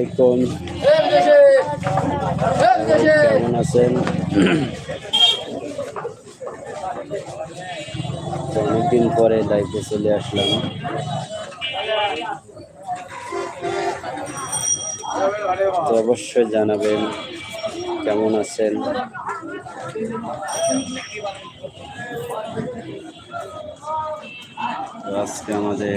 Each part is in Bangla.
আলাইকুম। কেমন আছেন? অনেকদিন পরে লাইফে চলে আসলাম। তো অবশ্যই জানাবেন কেমন আছেন? আজকে আমাদের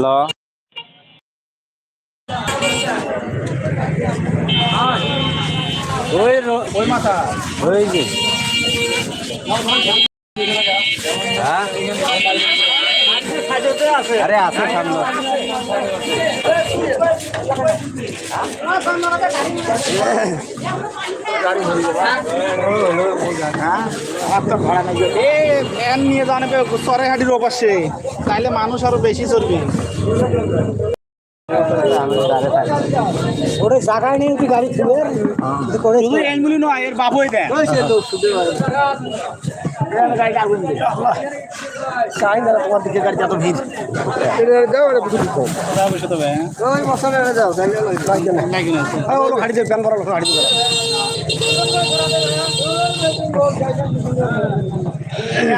হ্যালো। ওই ওই মাথা ওই যে। হ্যাঁ? আরে আছে আপনার ভাড়া নাই। এ ভ্যান নিয়ে জানে সরাইহাটির ওপাশে। তাইলে মানুষ আরও বেশি চলবে ওরে জায়গায় নেই কি গাড়ি খুলে? করে শুধু এইগুলি নয় এর যাও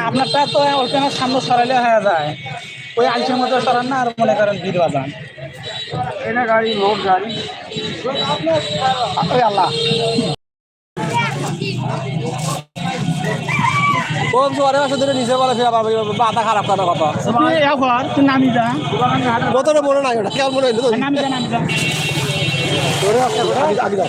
আপনারটা তো ওইখানে সামনে সরাইলে হয়ে যায়। ওই আইসের মধ্যে সরান না আর মনে করেন ভিড় বাজান। এনে গাড়ি লোড গাড়ি। আল্লাহ। কোন জোয়ারে আসে ধরে নিচে বলে ফিরা পাবে মাথা খারাপ কথা তুই এখন তুই নামি যা। বোতলে মনে নাই ওটা কেমন মনে হইল নামি যা নামি যা। আগে আগে যাও।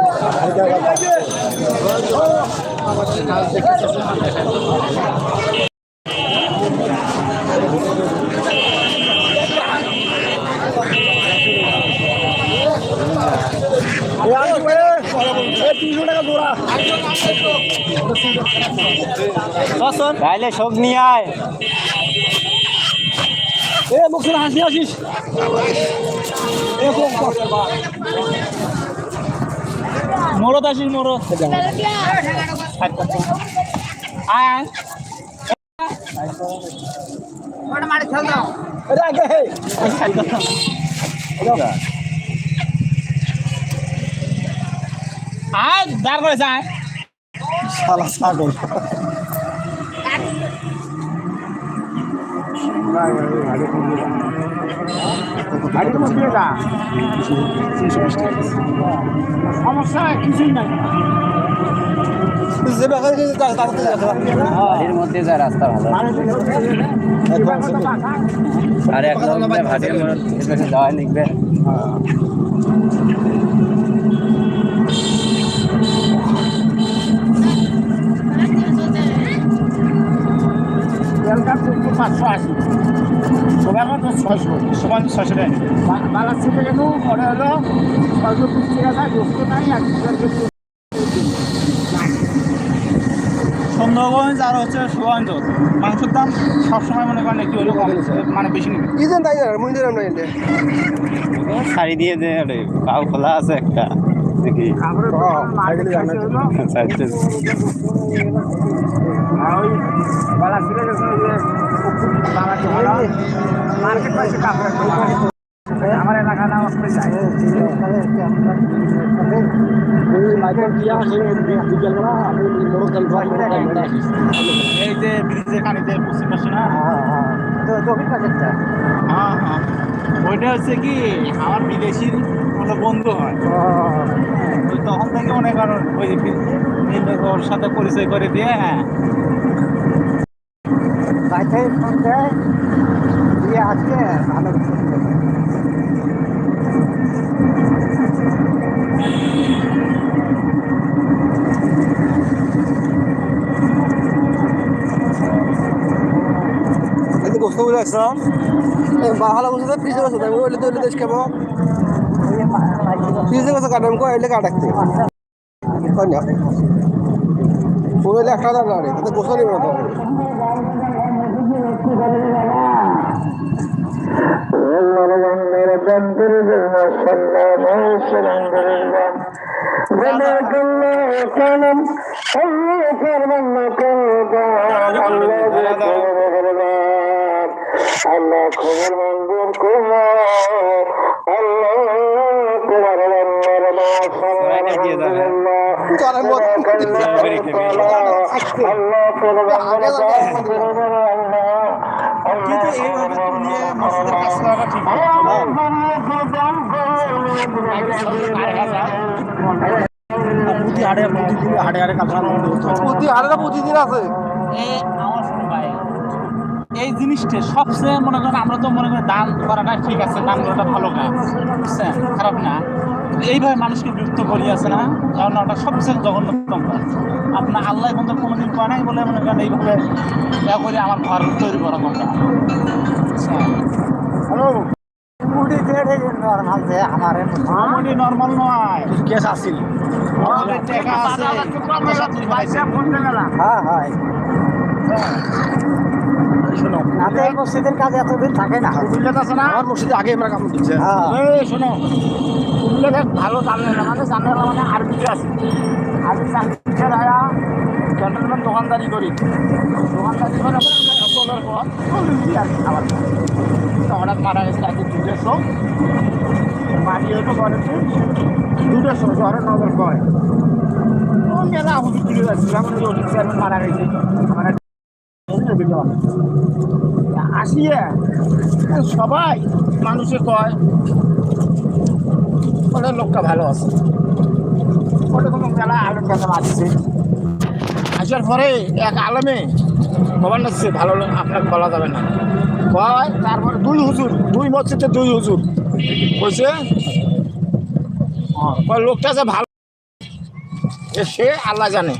তাইলে সব নিয়ে আয়। এ মুখে হাসি আসিস। মরদ আসিস মরদ আয়। আয় দাঁড় করে যায় শালা গাড়ির মধ্যে যা সমস্যা কিছুই নাই। মধ্যে যা রাস্তা ভালো। আর এক ভাটির মধ্যে যাওয়া লিখবে। পাঁচশো আশি। সবার মতো ছয়শো। সমান ছয়শো টাকা। বালার থেকে গেল পরে হলো ছয়শো টাকা নাই আর সুন্দরগঞ্জ আর হচ্ছে সুগঞ্জ মাংসের দাম সবসময় মনে করেন একটু হলেও কম মানে বেশি নেবে। কি দেন তাই জানেন মন্দির আমরা এলে। শাড়ি দিয়ে দে ওরে পাও খোলা আছে একটা দেখি। সাইডে আমার এলাকা নাম আসতে চাই এই যে ব্রিজের কানিতে পশ্চিম পাশে না? হ্যাঁ হ্যাঁ। ওইটা হচ্ছে কি আমার বিদেশির কোনো বন্ধু হয়। তখন থেকে মনে করো ওই ওর সাথে পরিচয় করে দিয়ে হ্যাঁ। এই গোস্ত বলে আসলাম ভালো গোস্ত ফ্রিজে গোস্ত দেয় ওইলে তো ওইলে দেশ কেমন? ফ্রিজে গোস্ত কাটাম কো এলে কাটাকতে না? ওইলে একটা দাম লাগে তাতে না তো আল্লাহ খবর মঙ্গল কুমার আল্লাহ কুমার সবাইকে দিয়ে যাবে। তো আর মত আল্লাহ কিন্তু এইভাবে নিয়ে মসজিদের কাজ করাটা ঠিক প্রতি প্রতিদিন। প্রতি আছে। এই আমার শোনো ভাই এই জিনিসটা সবচেয়ে মনে করেন আমরা তো মনে করি দান করাটা ঠিক আছে দান করাটা ভালো কাজ বুঝছেন? খারাপ না। এইভাবে মানুষকে বিরক্ত করি আছে না কারণ ওটা সবচেয়ে জঘন্যতম কাজ আপনার আল্লাহ কিন্তু কোনোদিন করে নাই বলে মনে করেন এইভাবে ইয়া করে আমার ঘর তৈরি করা কথা হ্যালো আমারই নর্মাল নয় কেস আসিল টাকা আছে পয়সা তুই পাইছে হ্যাঁ হ্যাঁ শোনো। আপনার মসজিদের কাজ এতদিন থাকে না। কুমিল্লাতে আছে না? আমার মসজিদে আগে আমরা কাপড় দিচ্ছে এই শোনো কুমিল্লাতে ভালো জানে না মানে মানে আরবিতে আছে। আরবি চাকরিতে আয়া ক্যান্টনমেন্ট দোকানদারি করি। দোকানদারি করে পর। তো হঠাৎ মারা গেছে রাতে দুটোশো মাটি হয়তো করেছে নজর মেলা হুজুর তুলে যাচ্ছিল আমার রোহিত চেয়ারম্যান মারা গেছে। আছে। আসিয়ে সবাই মানুষে কয়, ওটা লোকটা ভালো আছে। ওটা কোনো মেলা আলোর কথা আসছে আসার পরে এক আলমে ভবান আসছে ভালো আপনাকে বলা যাবে না। কয়, তারপরে দুই হুজুর, দুই মসজিদে দুই হুজুর। বলছে লোকটা যে ভালো সে আল্লাহ জানে।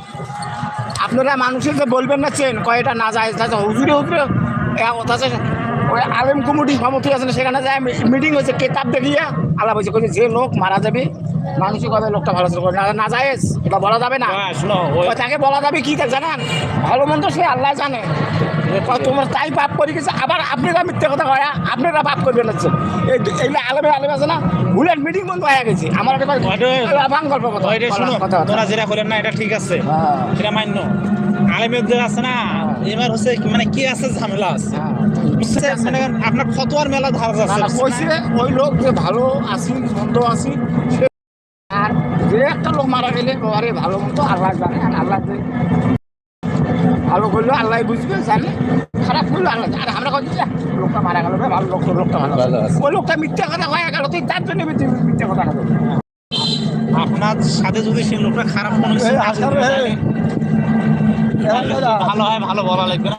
আপনারা মানুষের যে বলবেন না চেন কয়েকটা না যায় তাহলে হুজুরে হুজুরে অথচ ওই আলেম কমিটি সভাপতি আছে না, সেখানে যায় মিটিং হয়েছে কেতাব দেখিয়া আলাপ হয়েছে কইছে, যে লোক মারা যাবে মানুষই কবে লোকটা ভালো করে না না যায় এটা বলা যাবে না। তাকে বলা যাবে কি তা জানান? ভালো মন্দ সে আল্লাহ জানে। তোমার তাই পাপ করে গেছে আবার আপনারা মিথ্যে কথা কয় আপনারা পাপ করবেন হচ্ছে। এই এইগুলো আলেমে আলেম আছে না ভুলের মিটিং বন্ধ হয়ে গেছে। আমার একটা ভাঙ গল্প কথা তোরা যেটা করলেন না এটা ঠিক আছে। হ্যাঁ। সেটা মান্য। আলেমের আছে না এবার হচ্ছে মানে কি আছে ঝামেলা আছে? বুঝছে? মানে আপনার ফতোয়ার মেলা ধারা আছে কইছে ওই লোক যে ভালো আছি মন্দ আছি আর যে একটা লোক মারা গেলে ভালো মন্দ আল্লাহ জানে আর আল্লাহ যে ভালো করলে আল্লাহ বুঝবে জানে। খারাপ করলে আল্লাহ। আর আমরা যে, লোকটা মারা গেল রে, ভালো লোক লোকটা ভালো। ভালো ওই লোকটা মিথ্যা কথা হয়ে গেল তুই তার জন্য মিথ্যে মিথ্যে কথা কথা আপনার সাথে যদি সেই লোকটা খারাপ কোনো কিছু না করে, তাহলে- তাহলে ভালো হয় ভালো বলা লাগবে না।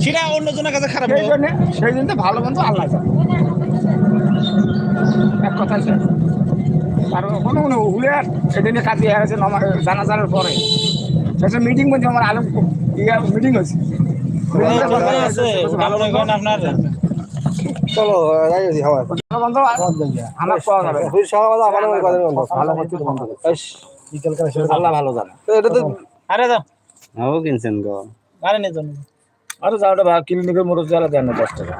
সেটা অন্যজনের কাছে খারাপ সেই জন্য সেই জন্য ভালো বন্ধু আল্লাহ জানে। এক কথা আর কোনো কোনো হুলের সেদিনে কাজে গেছে জানা জানার পরে। শেষে মিটিং বলছে আমার আলম ইয়া মিটিং হয়েছে। আপনার? চলো আমার পাওয়া যাবে। আমার ভালো আল্লাহ ভালো জানে। এটা তো আরে দাও ও কিনছেন গো। আরে নিয়ে যান আরে যাও ওটা ক্লিনিকের মোটর চালা দেন না দশ টাকা।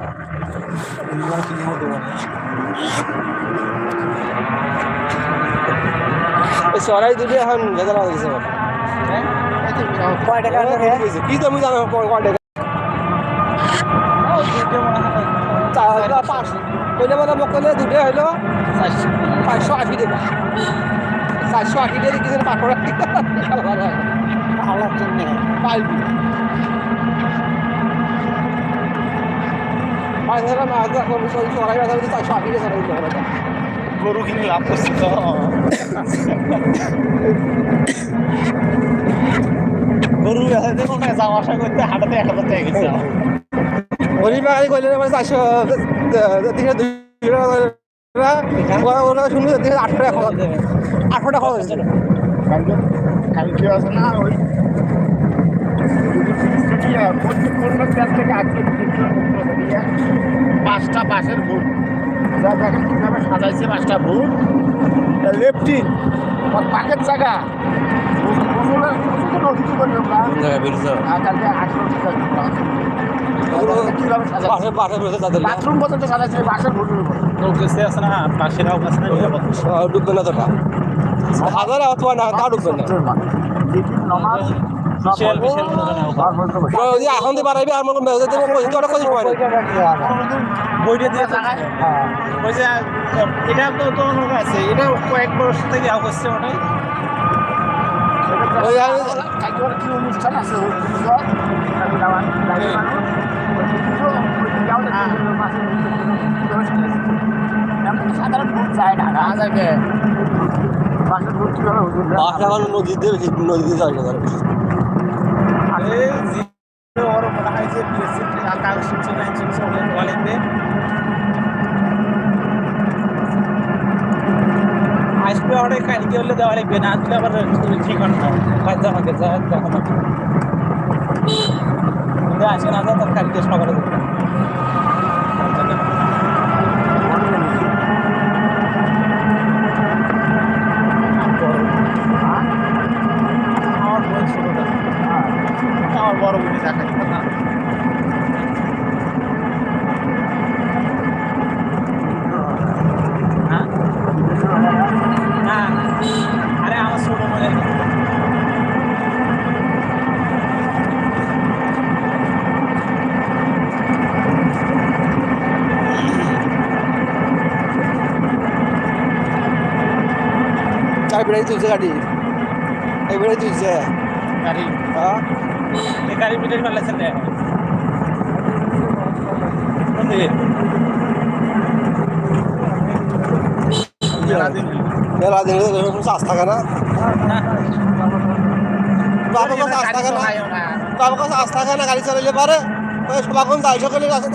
সরাই দিলে এখন ভেজাল হয়ে গেছে কয় টাকা কি তো আমি জানো কয় টাকা কইলে মানে মোক কইলে দুটে হইল পাঁচশো আশি টাকা চারশো আশি টাকা কিছু পাঁচশো পাইবি পাঁচ হাজার মাছ চড়াই চারশো আশি টাকা গরু কিনে লাভ করছি তো গরু কোনো যাওয়া আসা করতে হাটাতে এক হাজার টাকা গেছে। আমার। গরিব বাঙালি কইলে মানে চারশো দিনে দুই ওরা শুনব দিনে আটশো টাকা খরচ আটশো টাকা খরচ হয়েছিল কালকে কালকে আছে না ওই পনেরো ব্যাগ থেকে আজকে পাঁচটা বাসের ভুল যা দেখেন কীভাবে সাজাইছে পাঁচটা ভুল লেফটি ওর পাকের জায়গা। আমরা তাদের বাথরুম পর্যন্ত সাজাইছে বাসের গেছে আছে না পাশেরাও আছে না ডুববে না তোটা হাজার অথবা না তা ডুববে না। মনে হয় এখন দেবো কিন্তু বইটা দিয়ে ওই যে এটা তো তো আছে এটা কয়েক বছর থেকে করছে ওটাই ওই কি অনুষ্ঠান আছে সাধারণ ভোট যায় না, না যাবে। বাসের ভোট কীভাবে হুজুর দেয়? বাস এখন নদী দিয়ে বেশি নদী দিয়ে যায় আরে ওর মনে হয় যে প্রেসিডেন্ট না শুনছে ওগুলো বলেন আসবে ওরে কালকে হলে? দেওয়া লাগবে না আসলে আবার ঠিক না। বাধ্য আমাকে, যা দেখো না আসে না তার কালকে সকালে তুলছে গাড়ি। হ্যাঁ। এই গাড়ি পিটের ফেলেছেন রে। কোন দিকে? মেলাদিন। মেলা দিন চাষ থাকে না বাবার কাছে আস্থা থাকে না কাছে আস্থা থাকে গাড়ি চালাইলে পারে। সবাখন যাই সকলে আছে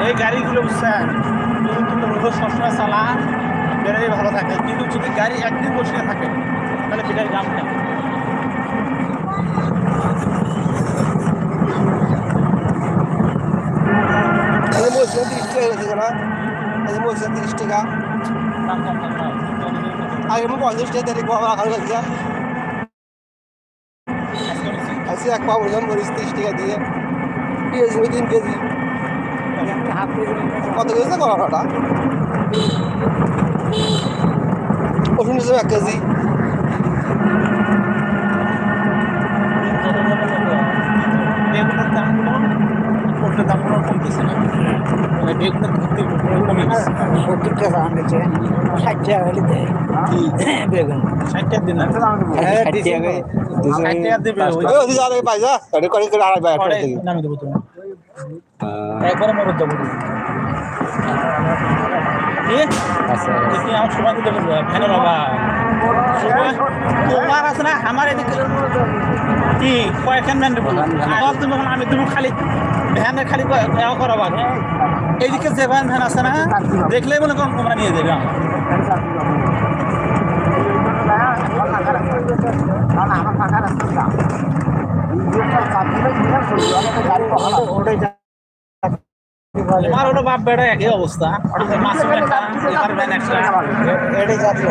এই গাড়িগুলো বুঝছেন রোদ সবসময় চালান ব্যাটারি ভালো থাকে কিন্তু যদি গাড়ি একদিন বসে থাকে তাহলে ব্যাটারি দাম নেই এই বলছে তিরিশ টাকা গেছে না এই বলছে তিরিশ টাকা। দাম কম থাকে আগে পঁয়ত্রিশ টাকা দেখব আমার আকাশ লাগছে এক পা বললাম মরিচ তিরিশ টাকা দিয়ে পেঁয়াজ ওই তিন কেজি কত কেজি করা ওটা রসুন হিসেবে এক কেজি বেগুনের দামগুলো পোটের দামগুলো কমতেছে না মানে বেগুনের ভর্তি ষাটটার দিন ষাট টাকা দুশো ষাট টাকা দিবে ওই আছে না এদিকে কি তুমি আমি তুমি খালি ভ্যানের খালি এও করো বাবা এইদিকে যে ভ্যান ভ্যান আছে না দেখলেই মনে করো তোমরা নিয়ে যাবে আমার আমার হলো বাপ বেড়া একই অবস্থা। মাসুম একটা এবার ভ্যান একটা। এটাই জাতীয়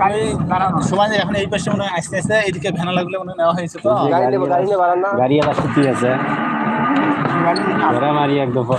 গাড়ি দাঁড়ানো সময় এখন এই পাশে মনে হয় আস্তে আস্তে এদিকে ভ্যানা লাগলে মনে হয় নেওয়া হয়েছে তো। গাড়ি গাড়ি আবার ছুটি আছে। মারি এক দফা।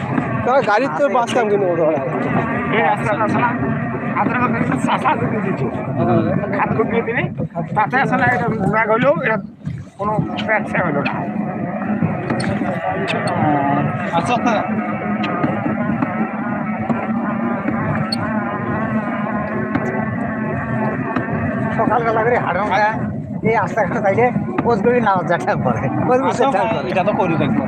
গাড়ির তো বাস কাম কিনে ওটা এই রাস্তাটা আছে না? হাতের মধ্যে একটা চাষা যদি দিত খাত কমিয়ে দিলে তাতে ব্যাগ কোনো ব্যবসা না। আচ্ছা আচ্ছা। সকালবেলা করে হাঁটানো এই রাস্তাঘাটে চাইলে পোজ করে নামাজ যাটা করে। এটা তো করি দেখব।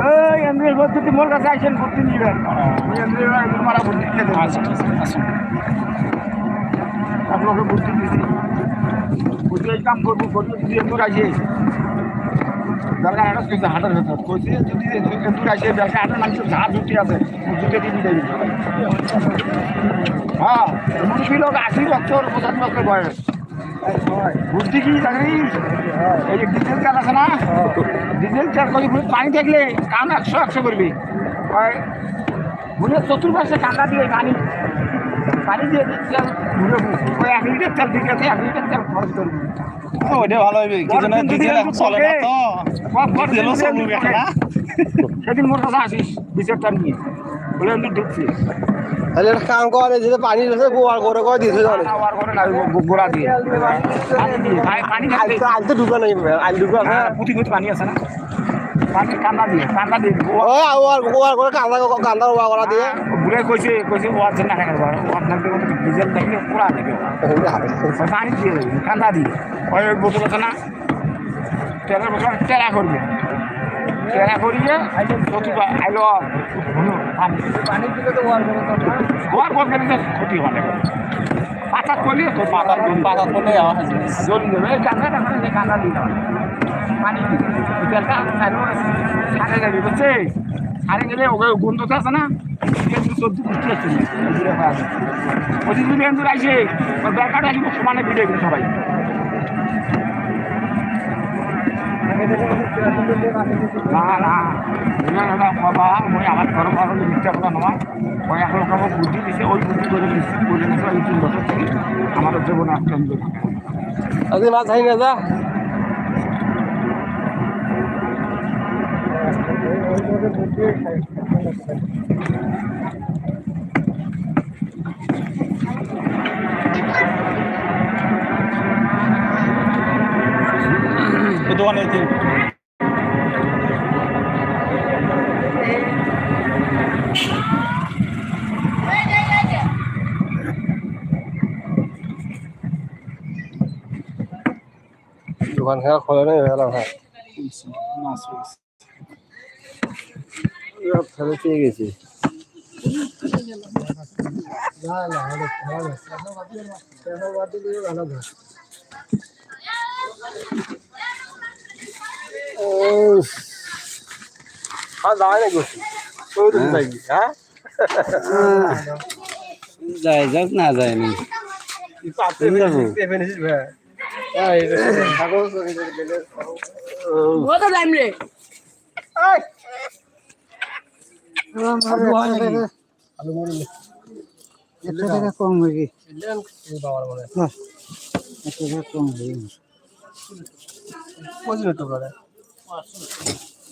এই এন্দ্রের ভর্তি মোর কাছে আইসেন ভর্তি নিবেন এন্দ্রের মারা ভর্তি দিতে দেবেন আচ্ছা আচ্ছা আসুন আপনাকে ভর্তি দিয়েছি ভর্তি এই কাম করব ভর্তি যদি এন্দুর আসে। দরকার একটা কিছু হাটের ভেতর। কইছি যদি এন্দুর আসে ব্যবসা হাটের মানুষের ঝাঁ ঝুটি আছে দিয়ে দিতে দিবে হ্যাঁ মুরগি লোক আশি বছর পঁচাশি বছর বয়স। বুদ্ধি কি জানিস? এই যে ডিজেল তেল আছে না? ডিজেল তেল করি পানি থাকলে কাম একশো একশো করবি। ওই বুঝে চতুর্পাশে টাকা দিয়ে পানি। পানি দিয়ে ঘুরে ওই এক লিটার তেল দিকে এক লিটার তেল খরচ করবি। ওইটা ভালো হবে। কি জন্য ডিজেল এখন চলে না তো। ডিজেলও চলবে না। সেদিন মোর কাছে আসিস বিচারটা নিয়ে। বলে আমি ঢুকছি তাহলে একটা কাম করে যেটা পানি রয়েছে গোয়ার করে করে দিয়েছে জানে আবার করে না গো- গোড়া দিয়ে। পানি দিয়ে খাইতে তো আজ তো ঢুকা নেই আজ ঢুকা হ্যাঁ, পুঁতি পুঁতি পানি আছে না? পানি কান্দা দিয়ে কান্দা দিয়ে গোয়া ও গোয়ার গোয়ার করে কান্দা কান্দা ওয়া করা দিয়ে। বুড়ে কইছে কইছে ও আছে না কেন আপনার ডিজেল দেখলে পোড়া দেখে। পানি দিয়ে দেবে কান্দা দিয়ে। ওই বোতল আছে না? তেলের বোতল টেরা করবে। টেরা করিয়ে নতুবা আইলো ওয়ার করবে না ক্ষতি হবে পাতা করলে তো পাতা পাতা করলে জল দেবে এই যে কান্দা দিতে হবে পানি তেলটা সারে যাবে বুঝছে? সারে গেলে ওকে গন্ধটা আছে না। ওই আসে ওই ব্যাকাটা সমানে ভিডিও সবাই। না না না বাবা মই আমার ঘর ঘর মিথ্যা কথা নয়। ওই এখন আমার বুদ্ধি দিছে ওই বুদ্ধি করে করে দিচ্ছে ওই তিন বছর থেকে আমার জীবনে আসতে আজকে মাছ খাই না যা তো দোকানে দোকান খেলা খোলে নেই ভালো পেয়ে গেছি। তো যাই হ্যাঁ যাক না যায় নি ভাই হ্যাঁ থাকো কত টাইম রে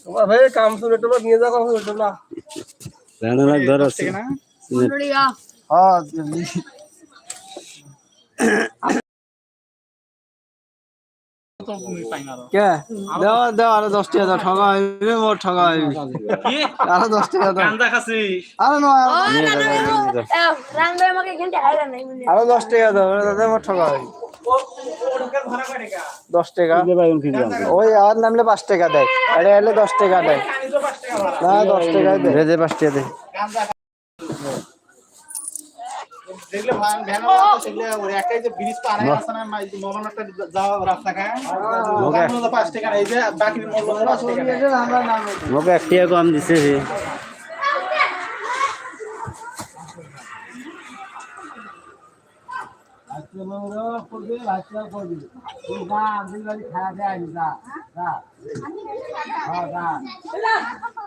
তোমার ভাই কাম শুনে তোমার নিয়ে যাও কাম শুনে তোমরা রান্নার ঘর আছে। হ্যাঁ কে? আরও দশ টাকা দাও ঠগা হইবে মোর ঠগা হইবে। আরও দশ টাকা দাও। নয় আরও দশ টাকা দাদা মোর ঠগা হইবে। দশ টাকা। ওই আর নামলে পাঁচ টাকা দেয়। আরে এলে দশ টাকা দেয়। না দশ টাকা দেয়। রেজে পাঁচটিয়া দে যেগুলো ভ্যান ভ্যান সেগুলো ওর একটাই খায় ওখানে পাঁচ টাকা এই যে বাকি মূল্য হলো পাঁচ টাকা মোক একটিয়া কম দিছে হে